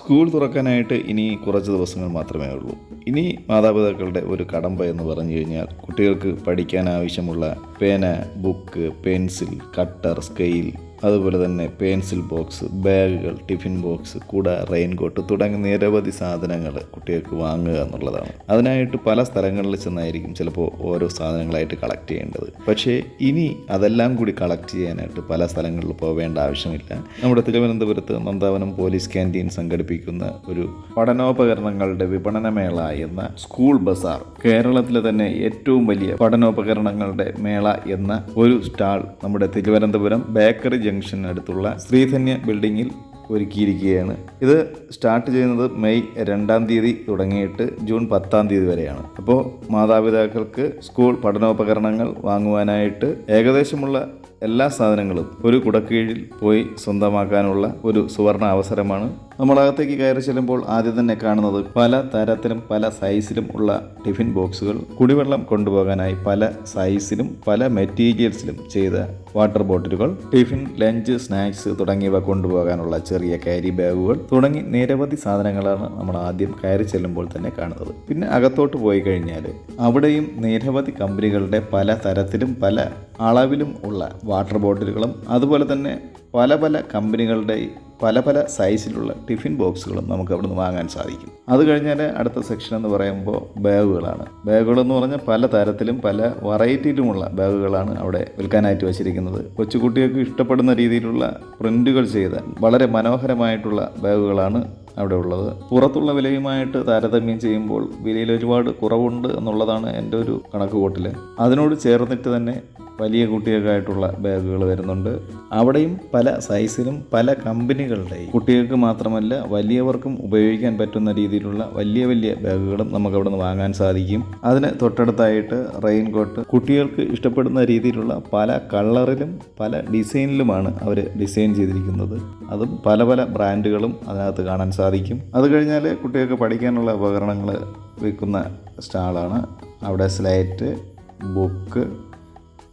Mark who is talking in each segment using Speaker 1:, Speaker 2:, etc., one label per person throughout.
Speaker 1: School തുറക്കാനായിട്ട് ഇനി കുറച്ച് ദിവസങ്ങൾ മാത്രമേ ഉള്ളൂ. ഇനി മാതാപിതാക്കളുടെ ഒരു കടമ്പ എന്ന് പറഞ്ഞു കഴിഞ്ഞാൽ കുട്ടികൾക്ക് പഠിക്കാൻ ആവശ്യമുള്ള പേന ബുക്ക് പെൻസിൽ കട്ടർ സ്കെയിൽ അതുപോലെ തന്നെ പെൻസിൽ ബോക്സ് ബാഗുകൾ ടിഫിൻ ബോക്സ് കുട റെയിൻകോട്ട് തുടങ്ങി നിരവധി സാധനങ്ങൾ കുട്ടികൾക്ക് വാങ്ങുക എന്നുള്ളതാണ്. അതിനായിട്ട് പല സ്ഥലങ്ങളിൽ ചെന്നായിരിക്കും ചിലപ്പോൾ ഓരോ സാധനങ്ങളായിട്ട് കളക്ട് ചെയ്യേണ്ടത്. പക്ഷേ ഇനി അതെല്ലാം കൂടി കളക്ട് ചെയ്യാനായിട്ട് പല സ്ഥലങ്ങളിൽ പോവേണ്ട ആവശ്യമില്ല. നമ്മുടെ തിരുവനന്തപുരത്ത് നന്ദാവനം പോലീസ് ക്യാന്റീൻ സംഘടിപ്പിക്കുന്ന ഒരു പഠനോപകരണങ്ങളുടെ വിപണനമേള എന്ന സ്കൂൾ ബസാർ കേരളത്തിലെ തന്നെ ഏറ്റവും വലിയ പഠനോപകരണങ്ങളുടെ മേള എന്ന ഒരു സ്റ്റാൾ നമ്മുടെ തിരുവനന്തപുരം ബേക്കറി ജംഗ്ഷനടുത്തുള്ള ശ്രീധന്യ ബിൽഡിങ്ങിൽ ഒരുക്കിയിരിക്കുകയാണ്. ഇത് സ്റ്റാർട്ട് ചെയ്യുന്നത് മെയ് രണ്ടാം തീയതി തുടങ്ങിയിട്ട് ജൂൺ പത്താം തീയതി വരെയാണ്. അപ്പോൾ മാതാപിതാക്കൾക്ക് സ്കൂൾ പഠനോപകരണങ്ങൾ വാങ്ങുവാനായിട്ട് ഏകദേശമുള്ള എല്ലാ സാധനങ്ങളും ഒരു കുടക്കീഴിൽ പോയി സ്വന്തമാക്കാനുള്ള ഒരു സുവർണ അവസരമാണ് നമ്മളകത്തേക്ക് കയറി ചെല്ലുമ്പോൾ ആദ്യം തന്നെ കാണുന്നത് പല തരത്തിലും പല സൈസിലും ഉള്ള ടിഫിൻ ബോക്സുകൾ കുടിവെള്ളം കൊണ്ടുപോകാനായി പല സൈസിലും പല മെറ്റീരിയൽസിലും ചെയ്ത വാട്ടർ ബോട്ടിലുകൾ ടിഫിൻ ലഞ്ച് സ്നാക്സ് തുടങ്ങിയവ കൊണ്ടുപോകാനുള്ള ചെറിയ ക്യാരി ബാഗുകൾ തുടങ്ങി നിരവധി സാധനങ്ങളാണ് നമ്മൾ ആദ്യം കയറി ചെല്ലുമ്പോൾ തന്നെ കാണുന്നത്. പിന്നെ അകത്തോട്ട് പോയി കഴിഞ്ഞാൽ അവിടെയും നിരവധി കമ്പനികളുടെ പല തരത്തിലും പല അളവിലും ഉള്ള വാട്ടർ ബോട്ടിലുകളും അതുപോലെ തന്നെ പല പല കമ്പനികളുടെ പല പല സൈസിലുള്ള ടിഫിൻ ബോക്സുകളും നമുക്ക് അവിടുന്ന് വാങ്ങാൻ സാധിക്കും. അത് കഴിഞ്ഞാൽ അടുത്ത സെക്ഷൻ എന്ന് പറയുമ്പോൾ ബാഗുകളാണ്. ബാഗുകളെന്ന് പറഞ്ഞാൽ പല തരത്തിലും പല വെറൈറ്റിയിലുമുള്ള ബാഗുകളാണ് അവിടെ വിൽക്കാനായിട്ട് വച്ചിരിക്കുന്നത്. കൊച്ചുകുട്ടികൾക്ക് ഇഷ്ടപ്പെടുന്ന രീതിയിലുള്ള പ്രിന്റുകൾ ചെയ്ത വളരെ മനോഹരമായിട്ടുള്ള ബാഗുകളാണ് അവിടെ ഉള്ളത്. പുറത്തുള്ള വിലയുമായിട്ട് താരതമ്യം ചെയ്യുമ്പോൾ വിലയിൽ ഒരുപാട് കുറവുണ്ട് എന്നുള്ളതാണ് എന്റെ ഒരു കണക്കുകൂട്ടൽ അതിനോട് ചേർന്നിട്ട് തന്നെ വലിയ കുട്ടികൾക്കായിട്ടുള്ള ബാഗുകൾ വരുന്നുണ്ട്. അവിടെയും പല സൈസിലും പല കമ്പനികളുടെയും കുട്ടികൾക്ക് മാത്രമല്ല വലിയവർക്കും ഉപയോഗിക്കാൻ പറ്റുന്ന രീതിയിലുള്ള വലിയ വലിയ ബാഗുകളും നമുക്ക് അവിടെ നിന്ന് വാങ്ങാൻ സാധിക്കും. അതിന് തൊട്ടടുത്തായിട്ട് റെയിൻ കോട്ട് കുട്ടികൾക്ക് ഇഷ്ടപ്പെടുന്ന രീതിയിലുള്ള പല കളറിലും പല ഡിസൈനിലുമാണ് അവർ ഡിസൈൻ ചെയ്തിരിക്കുന്നത്. അതും പല പല ബ്രാൻഡുകളും അതിനകത്ത് കാണാൻ സാധിക്കും. അത് കഴിഞ്ഞാൽ കുട്ടികൾക്ക് പഠിക്കാനുള്ള ഉപകരണങ്ങൾ വിൽക്കുന്ന സ്റ്റാളാണ്. അവിടെ സ്ലൈറ്റ് ബുക്ക്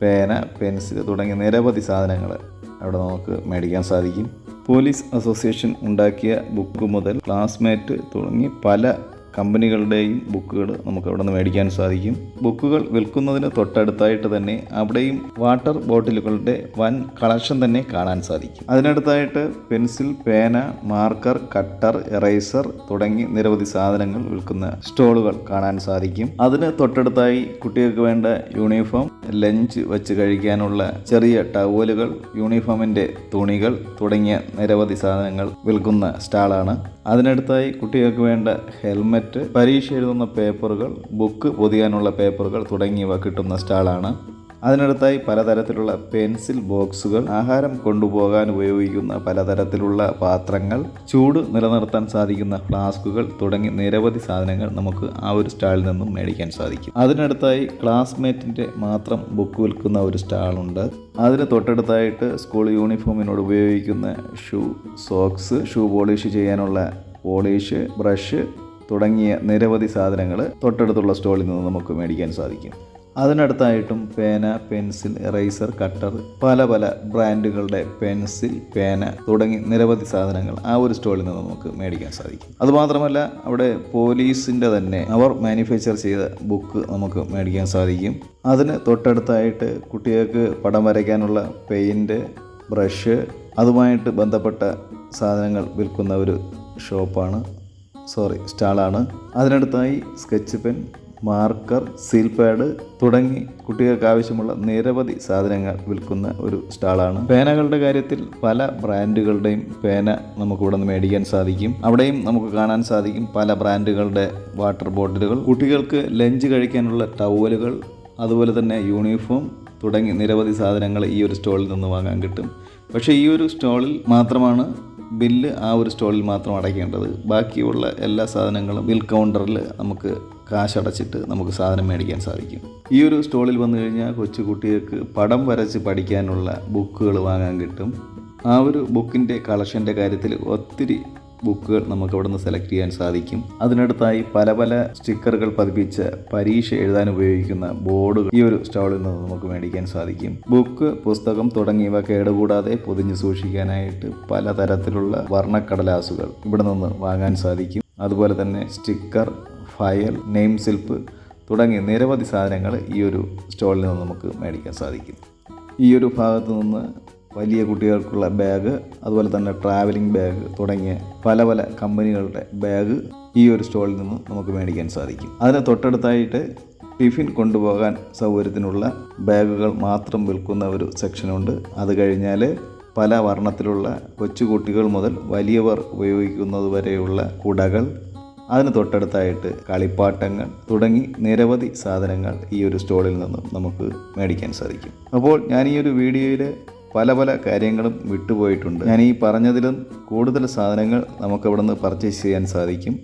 Speaker 1: പേന പെൻസിൽ തുടങ്ങിയ നിരവധി സാധനങ്ങൾ അവിടെ നമുക്ക് മേടിക്കാൻ സാധിക്കും. പോലീസ് അസോസിയേഷൻ ഉണ്ടാക്കിയ ബുക്ക് മുതൽ ക്ലാസ്മേറ്റ് തുടങ്ങി പല കമ്പനികളുടെയും ബുക്കുകൾ നമുക്ക് അവിടെ നിന്ന് മേടിക്കാൻ സാധിക്കും. ബുക്കുകൾ വിൽക്കുന്നതിന് തൊട്ടടുത്തായിട്ട് തന്നെ അവിടെയും വാട്ടർ ബോട്ടിലുകളുടെ വൻ കളക്ഷൻ തന്നെ കാണാൻ സാധിക്കും. അതിനടുത്തായിട്ട് പെൻസിൽ പേന മാർക്കർ കട്ടർ എറൈസർ തുടങ്ങി നിരവധി സാധനങ്ങൾ വിൽക്കുന്ന സ്റ്റോളുകൾ കാണാൻ സാധിക്കും. അതിന് തൊട്ടടുത്തായി കുട്ടികൾക്ക് വേണ്ട യൂണിഫോം ലഞ്ച് വെച്ച് കഴിക്കാനുള്ള ചെറിയ ടവലുകൾ യൂണിഫോമിന്റെ തുണികൾ തുടങ്ങിയ നിരവധി സാധനങ്ങൾ വിൽക്കുന്ന സ്റ്റാളാണ്. അതിനടുത്തായി കുട്ടികൾക്ക് വേണ്ട ഹെൽമറ്റ് പരീക്ഷ എഴുതുന്ന പേപ്പറുകൾ ബുക്ക് പൊതിയാനുള്ള പേപ്പറുകൾ തുടങ്ങിയവ കിട്ടുന്ന സ്റ്റാളാണ്. അതിനടുത്തായി പലതരത്തിലുള്ള പെൻസിൽ ബോക്സുകൾ ആഹാരം കൊണ്ടുപോകാൻ ഉപയോഗിക്കുന്ന പലതരത്തിലുള്ള പാത്രങ്ങൾ ചൂട് നിലനിർത്താൻ സാധിക്കുന്ന ഫ്ലാസ്കുകൾ തുടങ്ങി നിരവധി സാധനങ്ങൾ നമുക്ക് ആ ഒരു സ്റ്റാളിൽ നിന്നും മേടിക്കാൻ സാധിക്കും. അതിനടുത്തായി ക്ലാസ്മേറ്റിന്റെ മാത്രം ബുക്ക് വിൽക്കുന്ന ഒരു സ്റ്റാളുണ്ട്. അതിന് തൊട്ടടുത്തായിട്ട് സ്കൂൾ യൂണിഫോമിനോട് ഉപയോഗിക്കുന്ന ഷൂ സോക്സ് ഷൂ പോളിഷ് ചെയ്യാനുള്ള പോളിഷ് ബ്രഷ് തുടങ്ങിയ നിരവധി സാധനങ്ങൾ തൊട്ടടുത്തുള്ള സ്റ്റോളിൽ നിന്ന് നമുക്ക് മേടിക്കാൻ സാധിക്കും. അതിനടുത്തായിട്ടും പേന പെൻസിൽ എറൈസർ കട്ടർ പല പല ബ്രാൻഡുകളുടെ പെൻസിൽ പേന തുടങ്ങി നിരവധി സാധനങ്ങൾ ആ ഒരു സ്റ്റോളിൽ നിന്ന് നമുക്ക് മേടിക്കാൻ സാധിക്കും. അതുമാത്രമല്ല അവിടെ പോലീസിന്റെ തന്നെ അവർ മാനുഫാക്ചർ ചെയ്ത ബുക്ക് നമുക്ക് മേടിക്കാൻ സാധിക്കും. അതിന് തൊട്ടടുത്തായിട്ട് കുട്ടികൾക്ക് പടം വരയ്ക്കാനുള്ള പെയിന്റ് ബ്രഷ് അതുമായിട്ട് ബന്ധപ്പെട്ട സാധനങ്ങൾ വിൽക്കുന്ന ഒരു ഷോപ്പാണ് സോറി സ്റ്റാളാണ്. അതിനടുത്തായി sketch pen marker seal pad തുടങ്ങി കുട്ടികൾക്ക് ആവശ്യമുള്ള നിരവധി സാധനങ്ങൾ വിൽക്കുന്ന ഒരു സ്റ്റാളാണ്. പേനകളുടെ കാര്യത്തിൽ പല ബ്രാൻഡുകളുടെയും പേന നമുക്ക് ഇവിടെ നിന്ന് മേടിക്കാൻ സാധിക്കും. അവിടെയും നമുക്ക് കാണാൻ സാധിക്കും പല ബ്രാൻഡുകളുടെ വാട്ടർ ബോട്ടിലുകൾ. കുട്ടികൾക്ക് ലഞ്ച് കഴിക്കാനുള്ള ടവലുകൾ അതുപോലെ തന്നെ യൂണിഫോം തുടങ്ങി നിരവധി സാധനങ്ങൾ ഈ ഒരു സ്റ്റോളിൽ നിന്ന് വാങ്ങാൻ കിട്ടും. പക്ഷേ ഈ ഒരു സ്റ്റോളിൽ മാത്രമാണ് ബില്ല് ആ ഒരു സ്റ്റോളിൽ മാത്രം അടയ്ക്കേണ്ടത്. ബാക്കിയുള്ള എല്ലാ സാധനങ്ങളും ബിൽ കൗണ്ടറിൽ നമുക്ക് കാശടച്ചിട്ട് നമുക്ക് സാധനം മേടിക്കാൻ സാധിക്കും. ഈ ഒരു സ്റ്റോളിൽ വന്നു കഴിഞ്ഞാൽ കൊച്ചു കുട്ടികൾക്ക് പടം വരച്ച് പഠിക്കാനുള്ള ബുക്കുകൾ വാങ്ങാൻ കിട്ടും. ആ ഒരു ബുക്കിന്റെ കളക്ഷന്റെ കാര്യത്തിൽ ഒത്തിരി ബുക്കുകൾ നമുക്ക് അവിടെ നിന്ന് സെലക്ട് ചെയ്യാൻ സാധിക്കും. അതിനടുത്തായി പല പല സ്റ്റിക്കറുകൾ പതിപ്പിച്ച പരീക്ഷ എഴുതാൻ ഉപയോഗിക്കുന്ന ബോർഡുകൾ ഈ ഒരു സ്റ്റാളിൽ നിന്ന് നമുക്ക് മേടിക്കാൻ സാധിക്കും. ബുക്ക് പുസ്തകം തുടങ്ങിയവ കേടുകൂടാതെ പൊതിഞ്ഞു സൂക്ഷിക്കാനായിട്ട് പലതരത്തിലുള്ള വർണക്കടലാസുകൾ ഇവിടെ നിന്ന് വാങ്ങാൻ സാധിക്കും. അതുപോലെ തന്നെ സ്റ്റിക്കർ ഫയൽ നെയിം സിൽപ്പ് തുടങ്ങിയ നിരവധി സാധനങ്ങൾ ഈ ഒരു സ്റ്റോളിൽ നിന്ന് നമുക്ക് മേടിക്കാൻ സാധിക്കും. ഈ ഒരു ഭാഗത്ത് നിന്ന് വലിയ കുട്ടികൾക്കുള്ള ബാഗ് അതുപോലെ തന്നെ ട്രാവലിംഗ് ബാഗ് തുടങ്ങിയ പല പല കമ്പനികളുടെ ബാഗ് ഈ ഒരു സ്റ്റോളിൽ നിന്ന് നമുക്ക് മേടിക്കാൻ സാധിക്കും. അതിന് തൊട്ടടുത്തായിട്ട് ടിഫിൻ കൊണ്ടുപോകാൻ സൗകര്യത്തിനുള്ള ബാഗുകൾ മാത്രം വിൽക്കുന്ന ഒരു സെക്ഷനുണ്ട് അത് കഴിഞ്ഞാൽ പല വർണത്തിലുള്ള കൊച്ചുകുട്ടികൾ മുതൽ വലിയവർ ഉപയോഗിക്കുന്നത് വരെയുള്ള കുടകൾ അതിന് തൊട്ടടുത്തായിട്ട് കളിപ്പാട്ടങ്ങൾ തുടങ്ങി നിരവധി സാധനങ്ങൾ ഈ ഒരു സ്റ്റോളിൽ നിന്നും നമുക്ക് മേടിക്കാൻ സാധിക്കും. അപ്പോൾ ഞാൻ ഈ ഒരു വീഡിയോയിൽ പല പല കാര്യങ്ങളും വിട്ടുപോയിട്ടുണ്ട്. ഞാൻ ഈ പറഞ്ഞതിലും കൂടുതൽ സാധനങ്ങൾ നമുക്ക് അവിടെ നിന്ന് പർച്ചേസ് ചെയ്യാൻ സാധിക്കും.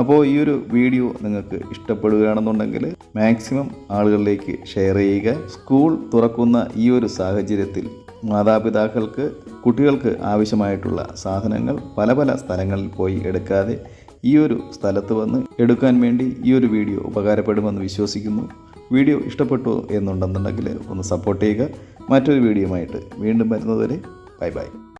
Speaker 1: അപ്പോൾ ഈ ഒരു വീഡിയോ നിങ്ങൾക്ക് ഇഷ്ടപ്പെടുകയാണെന്നുണ്ടെങ്കിൽ മാക്സിമം ആളുകളിലേക്ക് ഷെയർ ചെയ്യുക. സ്കൂൾ തുറക്കുന്ന ഈ ഒരു സാഹചര്യത്തിൽ മാതാപിതാക്കൾക്ക് കുട്ടികൾക്ക് ആവശ്യമായിട്ടുള്ള സാധനങ്ങൾ പല പല സ്ഥലങ്ങളിൽ പോയി എടുക്കാതെ ഈ ഒരു സ്ഥലത്ത് വന്ന് എടുക്കാൻ വേണ്ടി ഈ ഒരു വീഡിയോ ഉപകാരപ്പെടുമെന്ന് വിശ്വസിക്കുന്നു. വീഡിയോ ഇഷ്ടപ്പെട്ടു എന്നുണ്ടെന്നുണ്ടെങ്കിൽ ഒന്ന് സപ്പോർട്ട് ചെയ്യുക. മറ്റൊരു വീഡിയോയുമായിട്ട് വീണ്ടും വരുന്നതുവരെ ബൈ ബൈ.